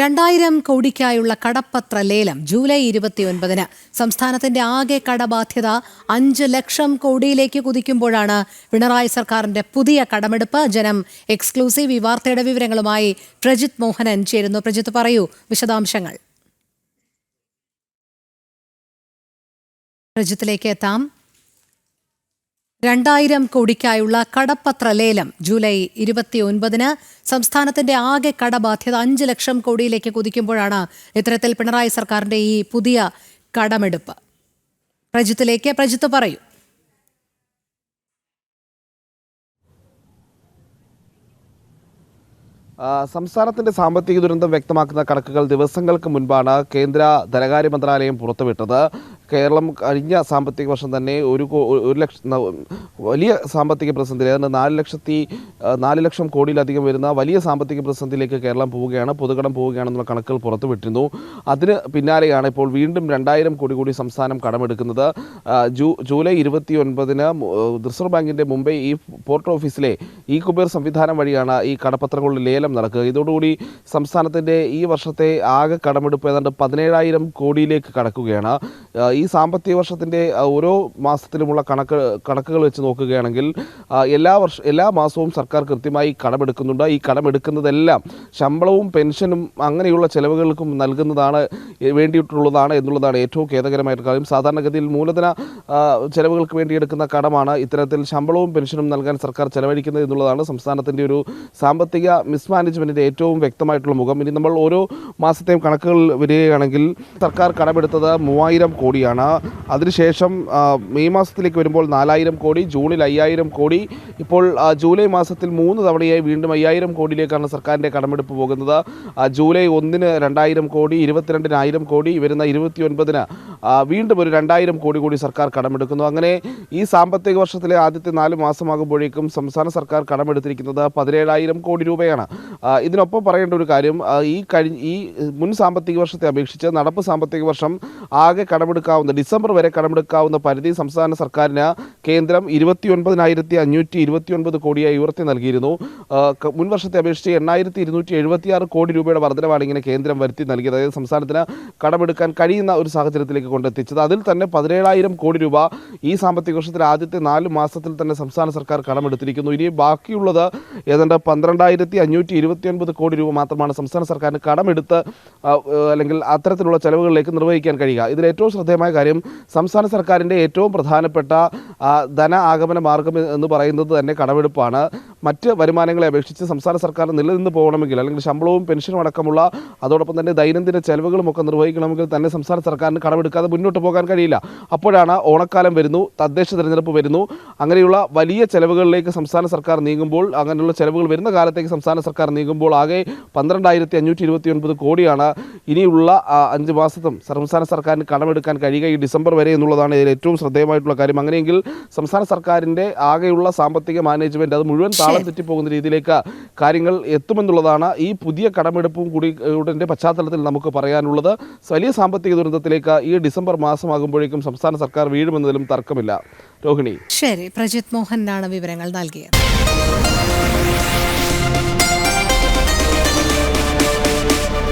രണ്ടായിരം കോടിക്കായുള്ള കടപ്പത്ര ലേലം ജൂലൈ ഇരുപത്തിയൊൻപതിന്. സംസ്ഥാനത്തിന്റെ ആകെ കടബാധ്യത അഞ്ച് ലക്ഷം കോടിയിലേക്ക് കുതിക്കുമ്പോഴാണ് പിണറായി സർക്കാരിന്റെ പുതിയ കടമെടുപ്പ്. ജനം എക്സ്ക്ലൂസീവ് ഈ വാർത്തയുടെ വിവരങ്ങളുമായി പ്രജിത് മോഹനൻ ചേരുന്നു. പ്രജിത്ത് പറയൂ വിശദാംശങ്ങൾ. പ്രജിത്തിലേക്ക് എത്താം. രണ്ടായിരം കോടിക്കായുള്ള കടപ്പത്ര ലേലം ജൂലൈ ഇരുപത്തിയൊൻപതിന് സംസ്ഥാനത്തിന്റെ ആകെ കടബാധ്യത അഞ്ച് ലക്ഷം കോടിയിലേക്ക് കുതിക്കുമ്പോഴാണ് ഇത്തരത്തിൽ പിണറായി സർക്കാരിന്റെ ഈ പുതിയ കടമെടുപ്പ്. പ്രജിത്തിലേക്ക് പ്രജിത്ത് പറയൂ. സംസ്ഥാനത്തിന്റെ സാമ്പത്തിക ദുരന്തം വ്യക്തമാക്കുന്ന കണക്കുകൾ ദിവസങ്ങൾക്ക് മുൻപാണ് കേന്ദ്ര ധനകാര്യ മന്ത്രാലയം പുറത്തുവിട്ടത്. കേരളം കഴിഞ്ഞ സാമ്പത്തിക വർഷം തന്നെ ഒരു ഒരു ലക്ഷം വലിയ സാമ്പത്തിക പ്രതിസന്ധി അതായത് നാല് ലക്ഷത്തി നാല് ലക്ഷം കോടിയിലധികം വരുന്ന വലിയ സാമ്പത്തിക പ്രതിസന്ധിയിലേക്ക് കേരളം പോവുകയാണ് പൊതുകടം പോവുകയാണെന്നുള്ള കണക്കുകൾ പുറത്തുവിട്ടിരുന്നു. അതിന് പിന്നാലെയാണ് ഇപ്പോൾ വീണ്ടും രണ്ടായിരം കോടി കൂടി സംസ്ഥാനം കടമെടുക്കുന്നത്. ജൂ ജൂലൈ ഇരുപത്തി ഒൻപതിന് റിസർവ് ബാങ്കിന്റെ മുംബൈ ഈ പോർട്ട് ഓഫീസിലെ ഈ കുബേർ സംവിധാനം വഴിയാണ് ഈ കടപ്പത്രങ്ങളുടെ ലേലം നടക്കുക. ഇതോടുകൂടി സംസ്ഥാനത്തിന്റെ ഈ വർഷത്തെ ആകെ കടമെടുപ്പ് ഏതാണ്ട് പതിനേഴായിരം കോടിയിലേക്ക് കടക്കുകയാണ്. ഈ സാമ്പത്തിക വർഷത്തിന്റെ ഓരോ മാസത്തിലുമുള്ള കണക്ക് കണക്കുകൾ വെച്ച് നോക്കുകയാണെങ്കിൽ എല്ലാ വർഷ എല്ലാ മാസവും സർക്കാർ കൃത്യമായി കടമെടുക്കുന്നുണ്ട്. ഈ കടമെടുക്കുന്നതെല്ലാം ശമ്പളവും പെൻഷനും അങ്ങനെയുള്ള ചെലവുകൾക്കും നൽകുന്നതാണ് വേണ്ടിയിട്ടുള്ളതാണ് എന്നുള്ളതാണ് ഏറ്റവും ഖേദകരമായിട്ട് കാര്യം. സാധാരണഗതിയിൽ മൂലധന ചെലവുകൾക്ക് വേണ്ടി എടുക്കുന്ന കടമാണ് ഇത്തരത്തിൽ ശമ്പളവും പെൻഷനും നൽകാൻ സർക്കാർ ചെലവഴിക്കുന്നത് എന്നുള്ളതാണ് സംസ്ഥാനത്തിന്റെ ഒരു സാമ്പത്തിക മിസ്മാനേജ്മെന്റിന്റെ ഏറ്റവും വ്യക്തമായിട്ടുള്ള മുഖം. ഇനി നമ്മൾ ഓരോ മാസത്തെയും കണക്കുകൾ വരികയാണെങ്കിൽ സർക്കാർ കടമെടുത്തത് മൂവായിരം കോടിയാണ്. അതിനുശേഷം മെയ് മാസത്തിലേക്ക് വരുമ്പോൾ നാലായിരം കോടി ജൂണിൽ അയ്യായിരം കോടി. ഇപ്പോൾ ജൂലൈ മാസത്തിൽ മൂന്ന് തവണയായി വീണ്ടും അയ്യായിരം കോടിയിലേക്കാണ് സർക്കാരിന്റെ കടമെടുപ്പ് പോകുന്നത്. ജൂലൈ ഒന്നിന് രണ്ടായിരം കോടി ഇരുപത്തിരണ്ടിന് ആയിരം കോടി വരുന്ന ഇരുപത്തി ഒൻപതിന് വീണ്ടും ഒരു രണ്ടായിരം കോടി കൂടി സർക്കാർ കടമെടുക്കുന്നു. അങ്ങനെ ഈ സാമ്പത്തിക വർഷത്തിലെ ആദ്യത്തെ നാല് മാസമാകുമ്പോഴേക്കും സംസ്ഥാന സർക്കാർ കടമെടുത്തിരിക്കുന്നത് പതിനേഴായിരം കോടി രൂപയാണ്. ഇതിനൊപ്പം പറയേണ്ട ഒരു കാര്യം ഈ കഴിഞ്ഞ ഈ മുൻ സാമ്പത്തിക വർഷത്തെ അപേക്ഷിച്ച് നടപ്പ് സാമ്പത്തിക വർഷം ആകെ കടമെടുക്കാവുന്ന ഡിസംബർ വരെ കടമെടുക്കാവുന്ന പരിധി സംസ്ഥാന സർക്കാരിന് കേന്ദ്രം ഇരുപത്തി ഒൻപതിനായിരത്തി അഞ്ഞൂറ്റി ഇരുപത്തി ഒൻപത് കോടിയായി ഉയർത്തി നൽകിയിരുന്നു. മുൻ വർഷത്തെ അപേക്ഷിച്ച് എണ്ണായിരത്തി ഇരുന്നൂറ്റി എഴുപത്തിയാറ് കോടി രൂപയുടെ വർധനമാണ് ഇങ്ങനെ കേന്ദ്രം വരുത്തി നൽകിയത്. അതായത് സംസ്ഥാനത്തിന് കടമെടുക്കാൻ കഴിയുന്ന ഒരു സാഹചര്യത്തിലേക്ക് കൊണ്ടെത്തിച്ചത്. അതിൽ തന്നെ പതിനേഴായിരം കോടി രൂപ ഈ സാമ്പത്തിക വർഷത്തിൽ ആദ്യത്തെ നാല് മാസത്തിൽ തന്നെ സംസ്ഥാന സർക്കാർ കടമെടുത്തിരിക്കുന്നു. ഇനി ബാക്കിയുള്ളത് ഏതാണ്ട് പന്ത്രണ്ടായിരത്തി അഞ്ഞൂറ്റി ഇരുപത്തി ഒൻപത് കോടി രൂപ മാത്രമാണ് സംസ്ഥാന സർക്കാരിന് കടമെടുത്ത് അല്ലെങ്കിൽ അത്തരത്തിലുള്ള ചെലവുകളിലേക്ക് നിർവഹിക്കാൻ കഴിയുക. ഇതിൽ ഏറ്റവും ശ്രദ്ധേയമായ കാര്യം. സംസ്ഥാന സർക്കാരിന്റെ ഏറ്റവും പ്രധാനപ്പെട്ട ധന ആഗമന മാർഗം എന്ന് പറയുന്നത് തന്നെ കടമെടുപ്പാണ്. മറ്റ് വരുമാനങ്ങളെ അപേക്ഷിച്ച് സംസ്ഥാന സർക്കാർ നിലനിന്ന് പോകണമെങ്കിൽ അല്ലെങ്കിൽ ശമ്പളവും പെൻഷനും അടക്കമുള്ള അതോടൊപ്പം തന്നെ ദൈനംദിന ചെലവുകളും ഒക്കെ നിർവഹിക്കണമെങ്കിൽ തന്നെ സംസ്ഥാന സർക്കാരിന് കടമെടുക്കാതെ മുന്നോട്ട് പോകാൻ കഴിയില്ല. അപ്പോഴാണ് ഓണക്കാലം വരുന്നു തദ്ദേശ തിരഞ്ഞെടുപ്പ് വരുന്നു. അങ്ങനെയുള്ള വലിയ ചെലവുകളിലേക്ക് സംസ്ഥാന സർക്കാർ നീങ്ങുമ്പോൾ അങ്ങനെയുള്ള ചെലവുകൾ വരുന്ന കാലത്തേക്ക് സംസ്ഥാന സർക്കാർ നീങ്ങുമ്പോൾ ആകെ പന്ത്രണ്ടായിരത്തി അഞ്ഞൂറ്റി ഇരുപത്തി ഒൻപത് കോടിയാണ് ഇനിയുള്ള അഞ്ച് മാസത്തും സംസ്ഥാന സർക്കാരിന് കടമെടുക്കാൻ കഴിയുക ഈ ഡിസംബർ വരെ എന്നുള്ളതാണ് ഇതിൽ ഏറ്റവും ശ്രദ്ധേയമായിട്ടുള്ള കാര്യം. അങ്ങനെയെങ്കിൽ സംസ്ഥാന സർക്കാരിന്റെ ആകെയുള്ള സാമ്പത്തിക മാനേജ്മെന്റ് അത് മുഴുവൻ താളം തെറ്റിപ്പോകുന്ന രീതിയിലേക്ക് കാര്യങ്ങൾ എത്തുമെന്നുള്ളതാണ് ഈ പുതിയ കടമെടുപ്പും കൂടി ഉടന്റെ പശ്ചാത്തലത്തിൽ നമുക്ക് പറയാനുള്ളത്. വലിയ സാമ്പത്തിക ദുരന്തത്തിലേക്ക് ഈ ഡിസംബർ മാസമാകുമ്പോഴേക്കും സംസ്ഥാന സർക്കാർ വീഴുമെന്നതിലും തർക്കമില്ല. രോഹിണി. ശരി പ്രജിത് മോഹൻ ആണ് വിവരങ്ങൾ നൽകിയത്.